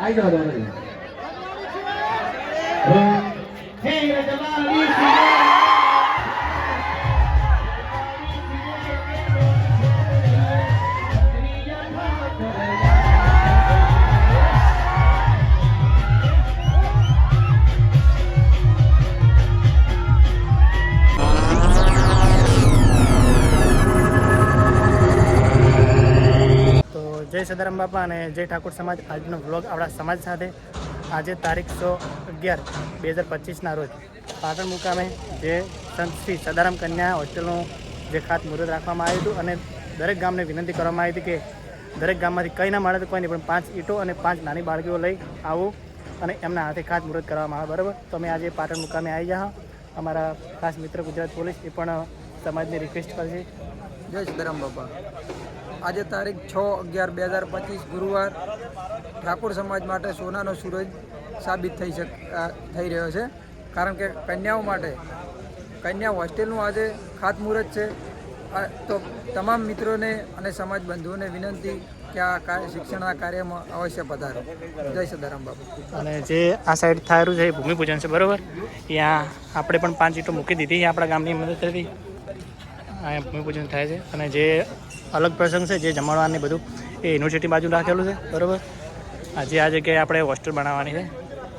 આઈ જાઓ દોડો હે રજવાડી જય સદારામ બાપા અને જય ઠાકોર સમાજ. આજનો વ્લોગ આપણા સમાજ સાથે. આજે તારીખ સો અગિયાર બે હજાર પચીસના રોજ પાટણ મુકામે જે સંત શ્રી સદારામ કન્યા હોસ્ટેલનું જે ખાતમુહૂર્ત રાખવામાં આવ્યું હતું અને દરેક ગામને વિનંતી કરવામાં આવી હતી કે દરેક ગામમાંથી કંઈ ના મળે તો કોઈ નહીં પણ પાંચ ઈંટો અને પાંચ નાની બાળકીઓ લઈ આવું અને એમના હાથે ખાતમુહૂર્ત કરવામાં આવે, બરાબર? તો અમે આજે પાટણ મુકામે આવી જા અમારા ખાસ મિત્ર ગુજરાત પોલીસ એ પણ સમાજની રિક્વેસ્ટ કરશે. જય સદારામ બાપા. આજે તારીખ છ અગિયાર બે હજાર પચીસ ગુરુવાર ઠાકોર સમાજ માટે સોનાનો સૂરજ સાબિત થઈ શક થઈ રહ્યો છે. કારણ કે કન્યાઓ માટે, કન્યા હોસ્ટેલનું આજે ખાતમુહૂર્ત છે. તો તમામ મિત્રોને અને સમાજ બંધુઓને વિનંતી કે આ કાર્ય, શિક્ષણના કાર્યમાં અવશ્ય પધારો. જય સદારામ બાપા. અને જે આ સાઈડ થાયરું છે એ ભૂમિપૂજન છે, બરોબર? ત્યાં આપણે પણ પાંચ ઈંટો મૂકી દીધી આપણા ગામની મદદથી. અહીંયા ભૂમિપૂજન થાય છે. અને જે અલગ પ્રસંગ છે, જે જમણવારને બધું એ યુનિવર્સિટી બાજુ રાખેલું છે, બરોબર? આજે આ જગ્યાએ આપણે હોસ્ટેલ બનાવવાની છે.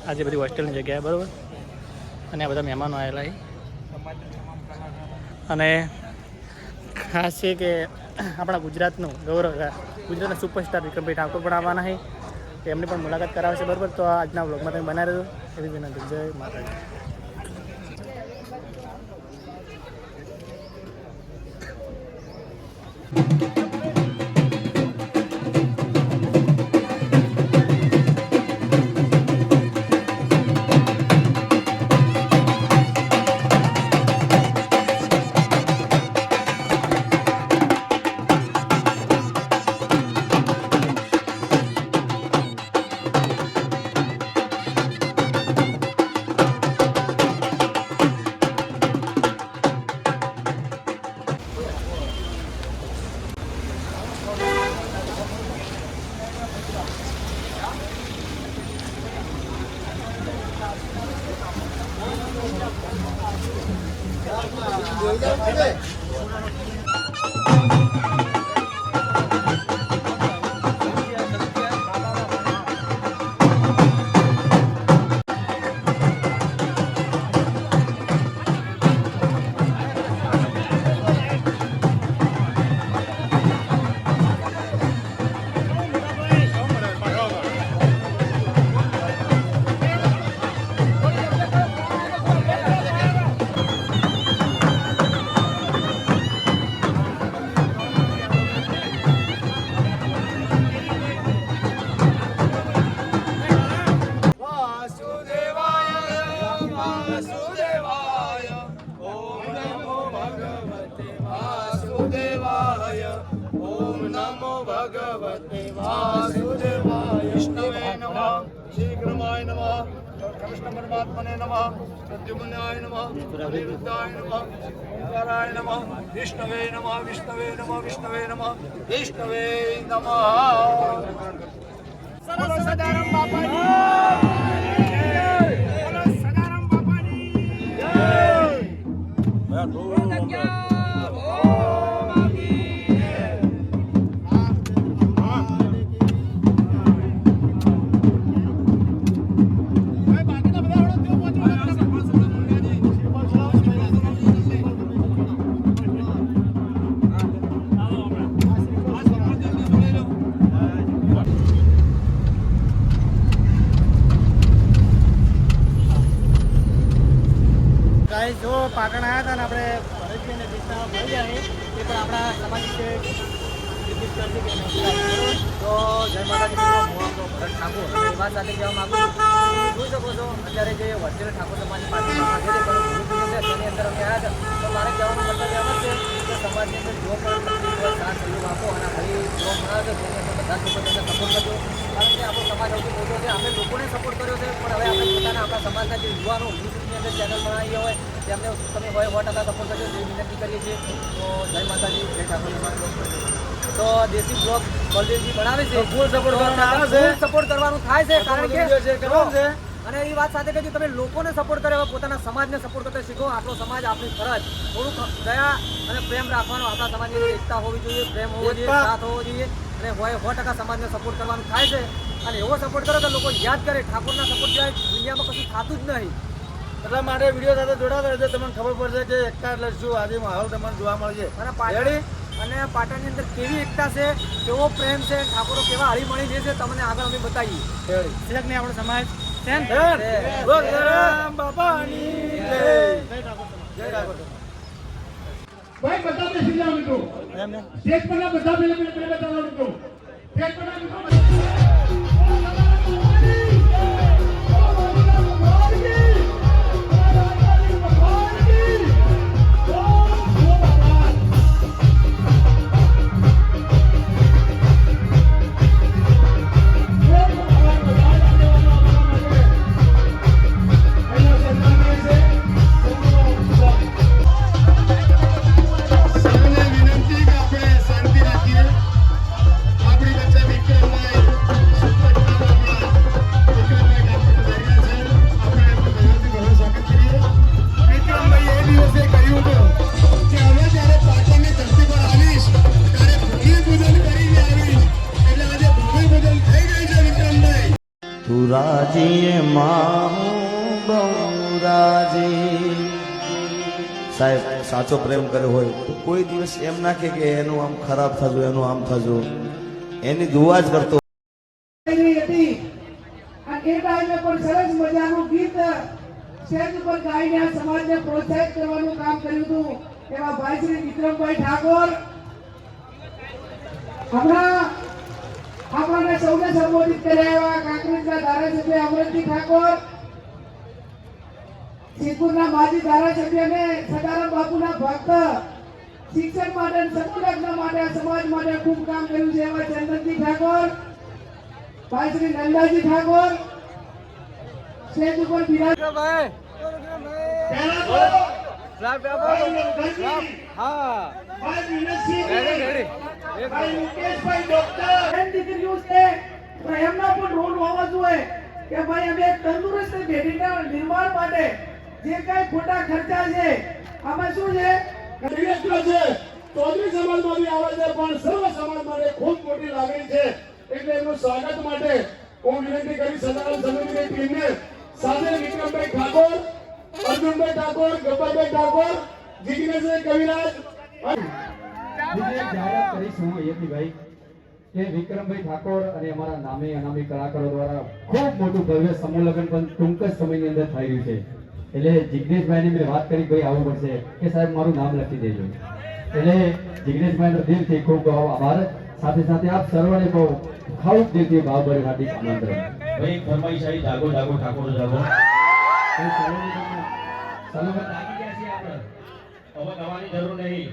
આજે બધી હોસ્ટેલની જગ્યાએ, બરાબર? અને આ બધા મહેમાનો આવેલા અને ખાસ છે કે આપણા ગુજરાતનું ગૌરવ ગુજરાતના સુપરસ્ટાર વિક્રમભાઈ ઠાકોર પણ આવવાના છે. એમની પણ મુલાકાત કરાવશે, બરાબર? તો આજના વ્લોગમાં તમે બનાવી દો એવી વિનંતી જય માતાજી. 有一家排队 પરમાત્મને નમઃ પ્રદ્યુમ્નાય નમઃ અનિરુદ્ધાય નમઃ ઓંકારાય નમઃ વિષ્ણવે નમઃ વિષ્ણવે નમઃ વિષ્ણવે નમઃ વિષ્ણવે નમઃ બોલો તો જય માતાજી હું ભરત ઠાકોર સાથે કહેવા માંગુ છું જોઈ શકો છો અત્યારે જે વચ્ચે ઠાકોર સમાજની પાર્ટીમાં તેની અંદર અમે આવ્યા હતા તો મારે કહેવાનો મતલબ એમ છે કે સમાજની અંદર જો પણ તકલીફ અને ખાલી જો મળાવે છે સપોર્ટ કરજો કારણ કે આપણો સમાજ. સૌથી મોટો છે અમે લોકોને સપોર્ટ કર્યો છે પણ હવે આપણે પોતાના આપણા સમાજના જે યુટ્યુબની અંદર ચેનલ બનાવી હોય તેમને તમે હોય સો ટકા સપોર્ટ કરજો તેવી વિનંતી કરીએ છીએ તો જય માતાજી જય ઠાકોર તો દેશી બ્લોગ બલદેવજી બનાવે છે. ફૂલ સપોર્ટ કરવાનો છે. સપોર્ટ કરવાનું થાય છે કારણ કે કરવાનો છે. અને એ વાત સાથે કે તમે લોકોને સપોર્ટ કરે પોતાના સમાજને સપોર્ટ કરતા શીખો. આટલો સમાજ આપણી ફરજ. થોડુંક દયા અને પ્રેમ રાખવાનો આપણા સમાજની એકતા હોવી જોઈએ પ્રેમ હોવો જોઈએ સાથ હોવો જોઈએ. અને હોય સો ટકા સમાજને સપોર્ટ કરવાનું થાય છે. અને એવો સપોર્ટ કરો તો લોકો યાદ કરે. ઠાકોરના સપોર્ટ જાય દુનિયામાં કશું થતું જ નહીં. એટલા માટે વીડિયો સાથે જોડાતા રહેજો. તમને ખબર પડશે કે એકતા એટલે શું? આજે માહોલ તમને જોવા મળશે. અને પાટણ અને પાટણની અંદર કેવી એકતા છે કેવો પ્રેમ છે ઠાકોરો કેવા હળી મળી છે તમને આગળ અમે બતાવીએ. સિલકની આપણો સમાજ. ભાઈ બધા મિત્રો. સ્ટેજ પરના બધા મિત્રો. બધા મિત્રો તું રાજીએ માહું બહુ રાજી સાહેબ, સાચો પ્રેમ કર્યો હોય તો કોઈ દિવસ એમ ના કે એનું આમ ખરાબ થતું એનું આમ થતું એની દુઆ જ કરતો હતી. એ પ્રોત્સાહિત કરવાનું કામ કર્યું હતું. એવા ભાઈ શ્રી વિક્રમભાઈ ઠાકોર. હમણાં આપણને સૌને સંબોધિત કર્યા એવા કાંકરેજના ધારાસભ્ય અમરજી ઠાકોર સિદ્ધપુરના માજી ધારાસભ્યને સદારામ બાપુના ભક્ત શિક્ષણ માટે અને સમૂહ માટે સમાજ માટે ખૂબ કામ કર્યું છે એવા ચંદનજી ઠાકોર ભાઈ શ્રી નંદાજી ઠાકોર સ્ટેજ ઉપર બિરાજ પહેલા હા. ભાઈ નવઘણજી, ભાઈ મુકેશભાઈ ડોક્ટર એમ દીકરીઓ છે તો એમના પણ રોલ હોવા જોઈએ કે ભાઈ અમે એક તંદુરસ્ત પેઢીના નિર્માણ માટે જે કઈ ખોટા ખર્ચા છે આમાં શું છે? ડિરેક્ટર છે ચૌધરી સમાજમાંથી આવે છે પણ સર્વ સમાજ માટે ખૂબ મોટી લાગણી છે. એટલે એમનું સ્વાગત માટે હું વિનંતી કરી સદાનંદ સમિતિની ટીમને. સાથે વિક્રમભાઈ ઠાકોર અર્જુનભાઈ ઠાકોર ગબ્બરભાઈ ઠાકોર જિગ્નેશભાઈ કવિરાજ. બીજી જાહેરાત કરીશ હું કે વિક્રમભાઈ ઠાકોર અને અમારા નામે અનામી કલાકારો દ્વારા ખૂબ મોટું ભવ્ય સમૂહ લગ્ન પણ ટૂંક જ સમયની અંદર થઈ રહ્યું છે. એટલે જિગ્નેશભાઈને મેં વાત કરી ભાઈ આવવું પડશે કે સાહેબ મારું નામ લખી દેજો. એટલે જિગ્નેશભાઈનો દિલથી ખૂબ આભાર. સાથે સાથે આપ સર્વને બહુ ખાઉક દિલથી ભાવભર્યું હાર્દિક આમંત્રણ. ભાઈ ફરમાઈશ આવી જાગો જાગો ઠાકોર જાગો સલામત લાગી ગયા છે આપણે હવે દવાની જરૂર નહીં.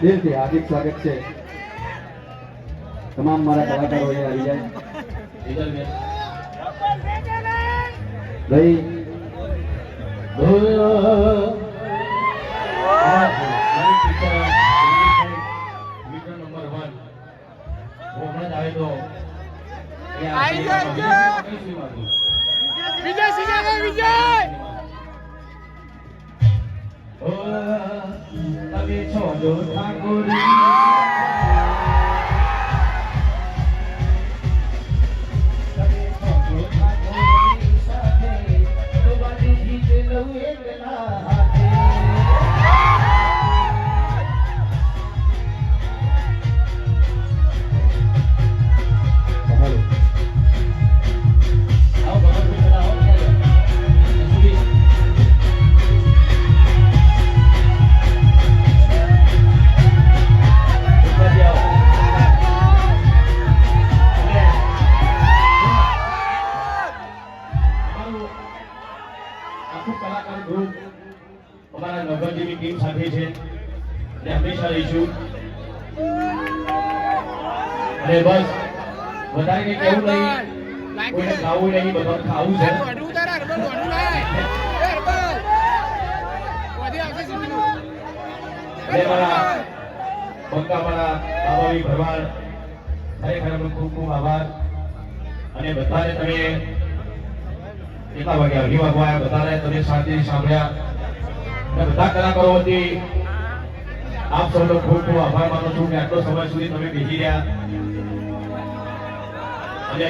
દિલથી હાર્દિક સ્વાગત છે તમામ મારા કલાકારો આવી જાય ભાઈ નંબર વન. હમણાં જ આવ્યો તો. આવી આ તમે છો ખાવું છે. બંગાવાળા બાબાભાઈ ભરવાડ આભાર. અને બધાને તમે કેટલા વાગે અઢી વાગવા આવ્યા તમે શાંતિથી સાંભળ્યા. અને આપ સૌનો ખૂબ ખૂબ આભાર માનું છું કે આટલો સમય સુધી તમે બેસી રહ્યા. અને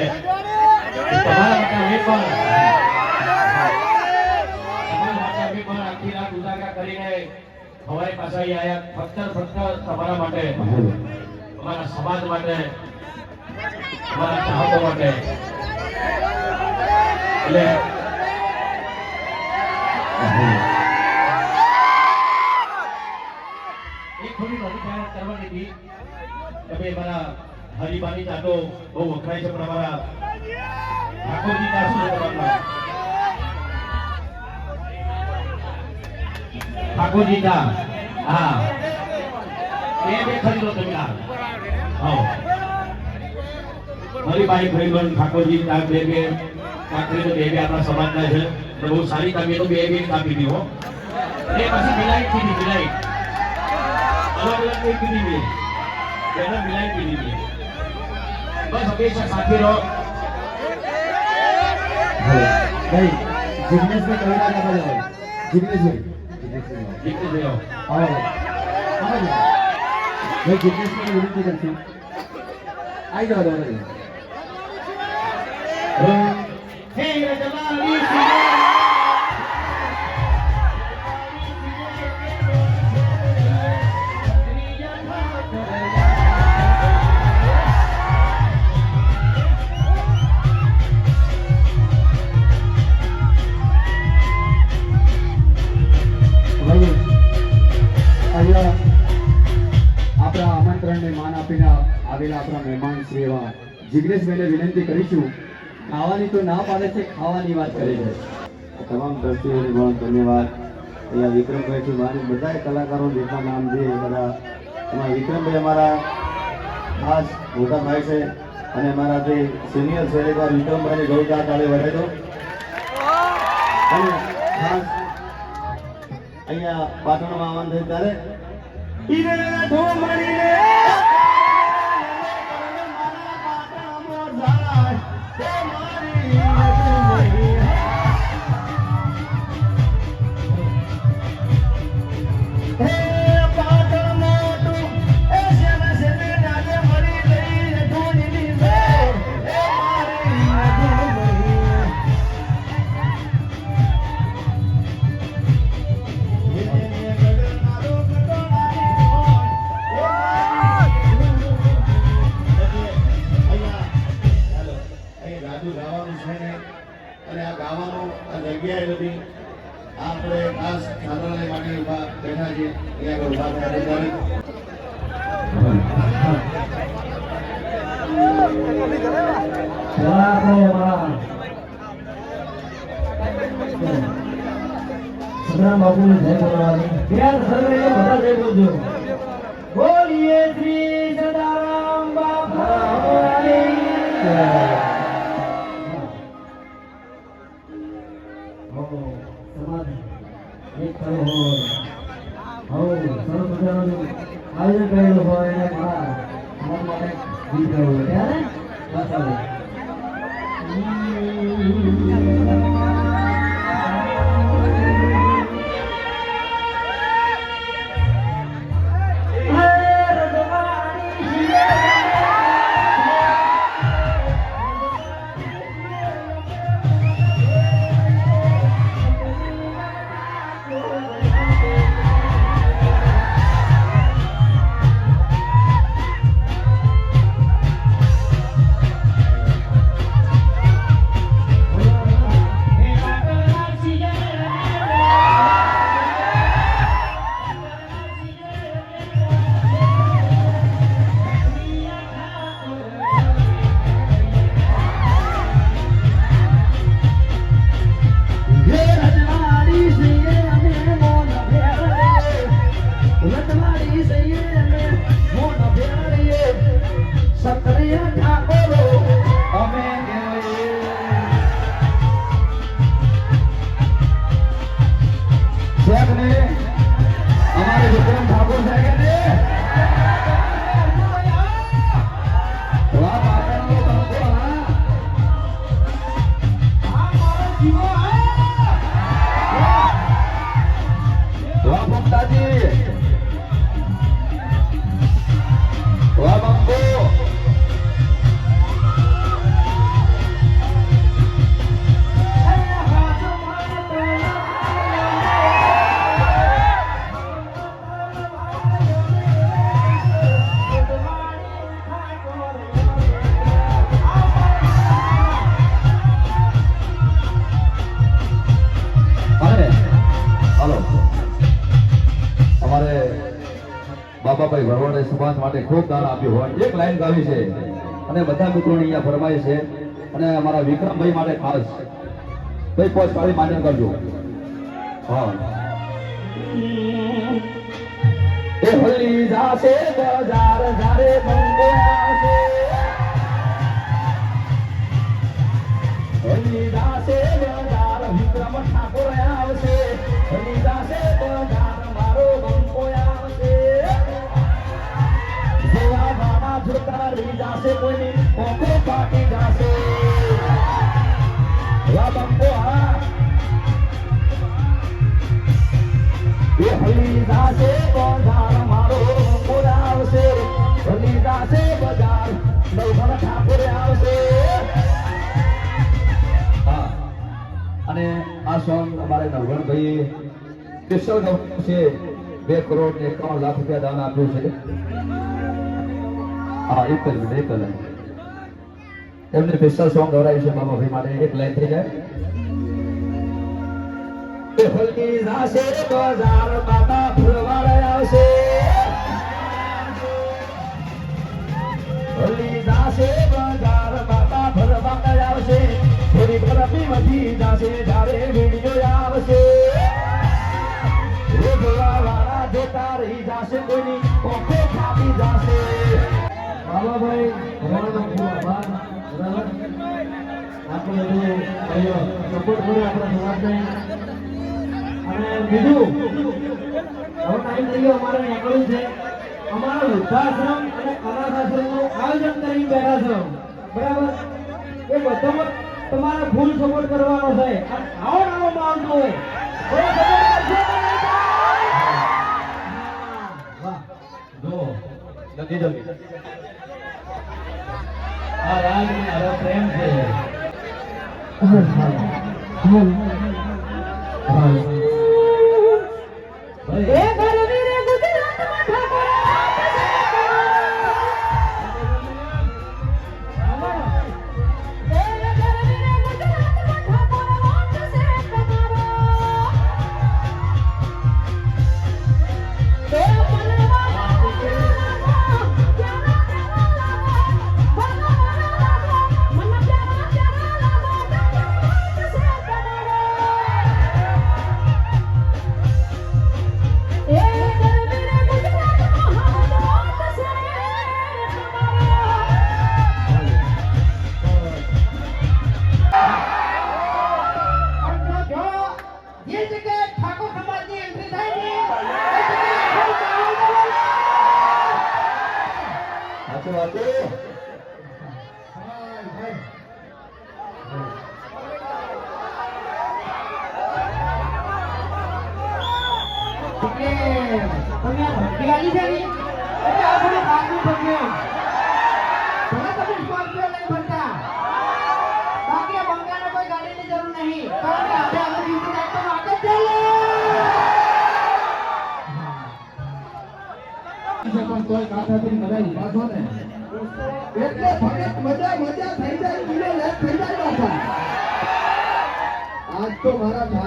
અમારી પાસે આવ્યા ફક્ત ફક્ત તમારા માટે અમારા સમાજ માટે અમારા ચાહકો માટે એટલે એક થોડી નોંધ જાહેરાત કરવાની હતી તમે મારા હરિબાની ચાટો બહુ વખણાય છે પણ અમારા ઠાકોરજી ઠાકોરજી હા. બે બે ખરીદો તમે હા હરિબાઈ ખરીદો ઠાકોરજી ત્યાં બે બે બે બે આપણા સમાજના છે. તો બહુ સારી તો બે બે કાપી દીધો એ પછી મિલાઈ કીધી, મિલાઈ. અલગ અલગ કોઈ કીધી બે. એને મિલાઈ કીધી નહીં બસ હંમેશા સાથે રહો. ભાઈ જિગ્નેશભાઈ કઈ ના કાપા જાવ જિગ્નેશભાઈ જિગ્નેશભાઈ આવો. આવો ભાઈ જિગ્નેશભાઈ વિનંતી કરશું. આવી જાવ દાદા હે રજવાડી ભાઈ આપણા માન આપીને આવેલા આપણા મહેમાન શ્રી એવા જિગ્નેશભાઈને વિનંતી કરીશું ખાવાની તો ના પાડે છે, ખાવાની વાત કરે છે. તમામ ટ્રસ્ટીઓને પણ ધન્યવાદ. અહીંયા વિક્રમભાઈથી મારી બધા કલાકારો જેટલા નામ છે એ બધા, એમાં વિક્રમભાઈ અમારા ખાસ મોટા ભાઈ છે અને અમારા જે સિનિયર છે એકવાર વિક્રમભાઈને જોરદાર તાળી વધારજો અને ખાસ અહીંયા પાટણમાં આવવાનું થયું ત્યારે સદરામ બાપુને જય બોલાવાની ત્યાં સર્વે બધા જય બોલજો માતાજી બાબાભાઈ ભરવાડે સમાજ માટે ખૂબ દાન આપ્યું હોય. એક લાઈન ગાવી છે. અને બધા મિત્રોની અહીંયા ફરમાય છે અને અમારા વિક્રમભાઈ માટે ખાસ. ભાઈ, પોચ પાડી માન્ય કરજો. હા. એ હલી જાશે, બજાર જારે બંગો આવશે. હરિદાસે બજાર જોતા કોઈની પાટી જાશે. વા બંકો હા એ હરિદાસે બજાર મારો બંકો આવશે હરિદાસે બજાર નવઘણ ઠાકોર આવશે. હા. અને આ સોંગ અમારે નવગણભાઈ સ્પેશિયલ ગવર્મેન્ટ છે. બે કરોડ ને એકાવન લાખ રૂપિયા દાન આપ્યું છે. આવશે. હોલી જાશે જ્યારે વીડિયો આવશે. રોજવા જોતા રહી જાશે કોઈની ઓખો ફાટી જાશે. બાબાભાઈ ખૂબ આભાર. બરાબર આપણે બધું સપોર્ટ કર્યો આપણા સમાજને. અને બીજું, હવે ટાઈમ થઈ ગયો અમારે નીકળ્યું છે. અમારા વૃદ્ધાશ્રમ અને અનાથ આશ્રમનું આયોજન કરી બેઠા બરાબર? એ બધામાં તમારે ફૂલ સપોર્ટ કરવાનો છે. આવો નાનો માહોલ હોય. જો નથી જમી આ રાગ ને હવે પ્રેમ છે.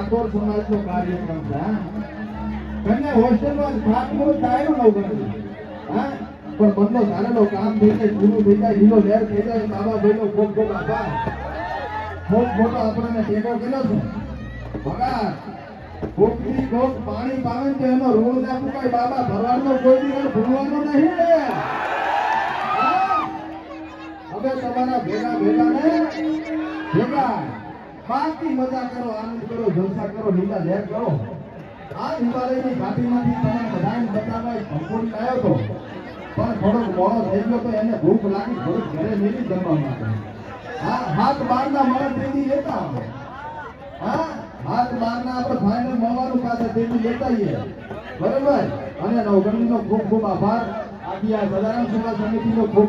મારા સમાજ સમાજનો કાર્યક્રમ છે કને હોસ્ટેલમાં ઠાકોર ડાયરો ન ગણતી હા. પણ બંધો ધારેલો કામ થઈ જાય પૂરું થઈ જાય લીલો લહેર થઈ જાય, બાબા ભાઈનો ખૂબ ખૂબ આભાર. ખૂબ મોટો આપણને ટેકો કર્યો છે. ભગા ભૂખથી ભૂખ પાણી પાવે તો એનો ઋણ ના મુકાય, બાબા ભરવાનો કોઈ દિવસ ભૂલવાનો નહીં? હવે તમારા ભેગા ભેગા ને ભેગા. બાકી મજા કરો, આનંદ કરો, જલસા કરો, લીલા લહેર કરો. આ હિમાલયની ઘાટીમાંથી તમે બધાને બતાવવા સંપૂર્ણ આવ્યો તો પણ થોડોક મોડો થઈ ગયો તો એને ભૂખ લાગી, થોડુંક ઘરે મેલી જમવા માટે. હા, હાથ બારના મળે તેથી લેતા આવે હા, હાથ બારના આપણે ફાઇનલ મળવાનું પાસે તેથી લેતા આવીએ. બરોબર? અને નવગણનો ખૂબ ખૂબ આભાર. આખી આ સદારામ સેવા સમિતિનો ખૂબ